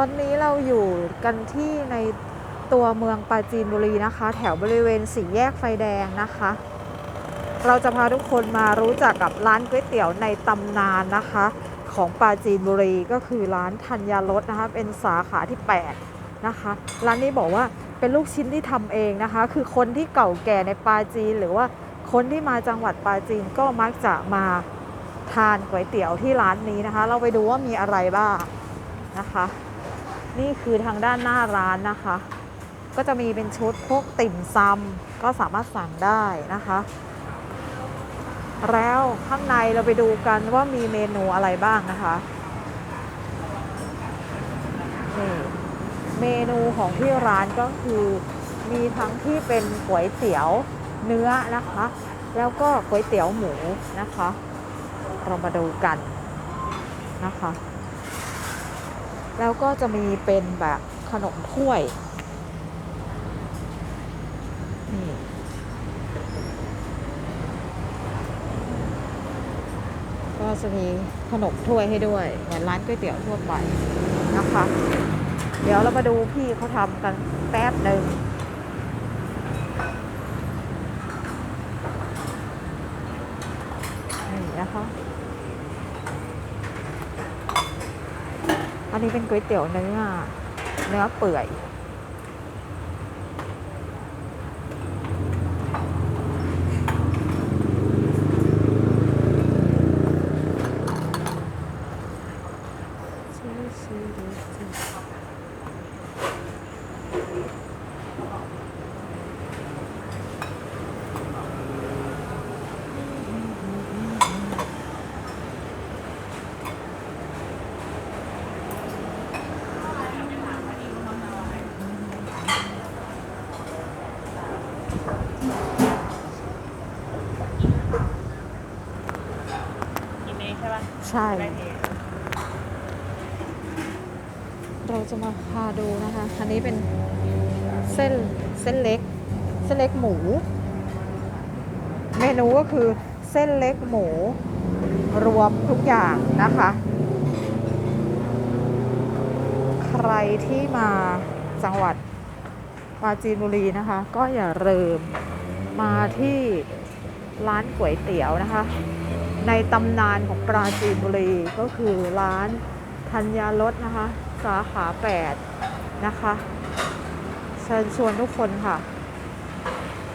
ตอนนี้เราอยู่กันที่ในตัวเมืองปราจีนบุรีนะคะ แถวบริเวณสี่แยกไฟแดงนะคะ เราจะพาทุกคนมารู้จักกับร้านก๋วยเตี๋ยวในตำนานนะคะ ของปราจีนบุรีก็คือร้านธัญญรสนะคะ เป็นสาขาที่ 8 นะคะ ร้านนี้บอกว่าเป็นลูกชิ้นที่ทำเองนะคะ คือคนที่เก่าแก่ในปราจีน หรือว่าคนที่มาจังหวัดปราจีนก็มักจะมาทานก๋วยเตี๋ยวที่ร้านนี้นะคะ เราไปดูว่ามีอะไรบ้างนะคะ นี่คือทางด้านหน้าร้านนะคะ ก็จะมีเป็นชุดพวกติ่มซำก็สามารถสั่งได้นะคะ แล้วข้างในเราไปดูกันว่ามีเมนูอะไรบ้างนะคะนี่เมนูของที่ร้านก็คือมีทั้งที่เป็นก๋วยเตี๋ยวเนื้อนะคะ แล้วก็ก๋วยเตี๋ยวหมูนะคะ เรามาดูกันนะคะ แล้วก็จะมีเป็นแบบขนมถ้วย นี่ก็จะมีขนมถ้วยให้ด้วย เหมือนร้านก๋วยเตี๋ยวทั่วไปนะคะ เดี๋ยวเรามาดูพี่เขาทำกันแป๊บหนึ่งนี่นะคะ อันนี้เป็นก๋วยเตี๋ยวเนื้อ เนื้อเปื่อย กินเอง ใช่เองเราจะมาพาดูนะคะ อันนี้เป็นเส้นเส้นเล็ก เส้นเล็กหมู เมนูก็คือเส้นเล็กหมู รวมทุกอย่างนะคะ ใครที่มาจังหวัดปราจีนบุรีนะคะ ก็อย่าลืมมาที่ร้านก๋วยเตี๋ยวนะคะ ในตำนานของปราจีนบุรีก็คือร้านธัญญารสนะคะ สาขา 8 นะคะ เชิญชวนทุกคนค่ะ